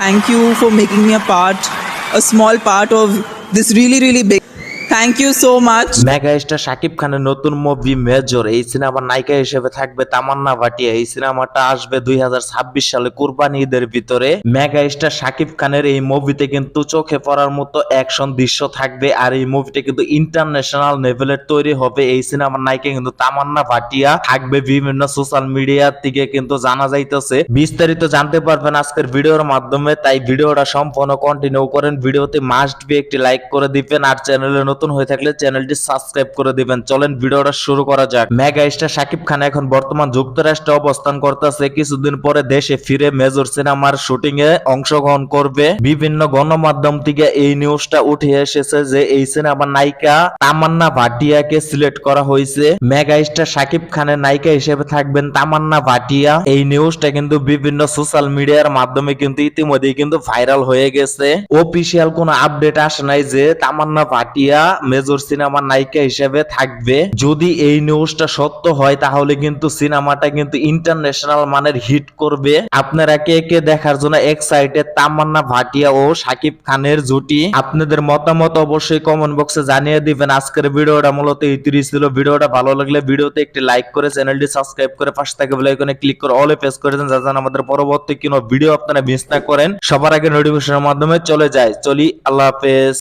Thank you for making me a part, a small part of this really, really big. Thank you so much. Mega star Shakib খানের নতুন movie major এই সিনেমার নায়িকা হিসেবে থাকবে তামান্না ভাটিয়া। এই সিনেমাটা আসবে দুই সালে কুরবানি ঈদের ভিতরে। মেগা স্টার শাকিব খানের এই মুভিতে কিন্তু চোখে পড়ার মতো অ্যাকশন দৃশ্য থাকবে। আর এই মুভিটা কিন্তু ইন্টারন্যাশনাল লেভেলের তৈরি হবে। এই সিনেমার নায়িকা কিন্তু তামান্না ভাটিয়া থাকবে। বিভিন্ন সোশ্যাল মিডিয়া থেকে কিন্তু জানা যাইতেছে। বিস্তারিত জানতে পারবেন আজকের ভিডিওর মাধ্যমে। তাই ভিডিওটা সম্পূর্ণ কন্টিনিউ করেন। ভিডিওতে মাস্ট বি একটি লাইক করে দিবেন। আর চ্যানেলে নতুন হয়ে থাকলে চ্যানেলটি সাবস্ক্রাইব করে দিবেন। চলেন ভিডিওটা শুরু করা যাক। মেগা স্টার শাকিব খান এখন বর্তমান যুক্তরাষ্ট্রে অবস্থান করতেছে। কিছুদিন পরে দেশে ফিরে মেজর সিনেমার শুটিং এ অংশগ্রহণ করবে। বিভিন্ন গণমাধ্যম থেকে এই নিউজটা উঠে এসেছে যে এই সিনেমার নায়িকা তামান্না ভাটিয়াকে সিলেক্ট করা হয়েছে। মেগা স্টার শাকিব খানের নায়িকা হিসেবে থাকবেন তামান্না ভাটিয়া। এই নিউজটা কিন্তু বিভিন্ন সোশ্যাল মিডিয়ার মাধ্যমে কিন্তু ইতিমধ্যেই কিন্তু ভাইরাল হয়ে গেছে। অফিসিয়াল কোনো আপডেট আসে নাই যে তামান্না ভাটিয়া মেজর সিনেমার নায়িকা হিসেবে থাকবে। যদি এই নিউজটা সত্য হয়, তাহলে কিন্তু সিনেমাটা কিন্তু ইন্টারন্যাশনাল মানের হিট করবে। আপনারা কে কে দেখার জন্য এক্সাইটেড তামান্না ভাটিয়া ও শাকিব খানের জুটি। আপনাদের মতামত অবশ্যই কমেন্ট বক্সে জানিয়ে দিবেন। আজকের ভিডিওটা মূলত ইতিরি ছিল। ভিডিওটা ভালো লাগলে ভিডিওতে একটি লাইক করে চ্যানেলটি সাবস্ক্রাইব করে পাশে থাকে বেল আইকনে ক্লিক করে অলে প্রেস করে দেন, যাতে আমাদের পরবর্তী কোনো ভিডিও আপনারা মিস না করেন। সবার আগে নোটিফিকেশনের মাধ্যমে চলে যায়। চলি, আল্লাহ হাফেজ।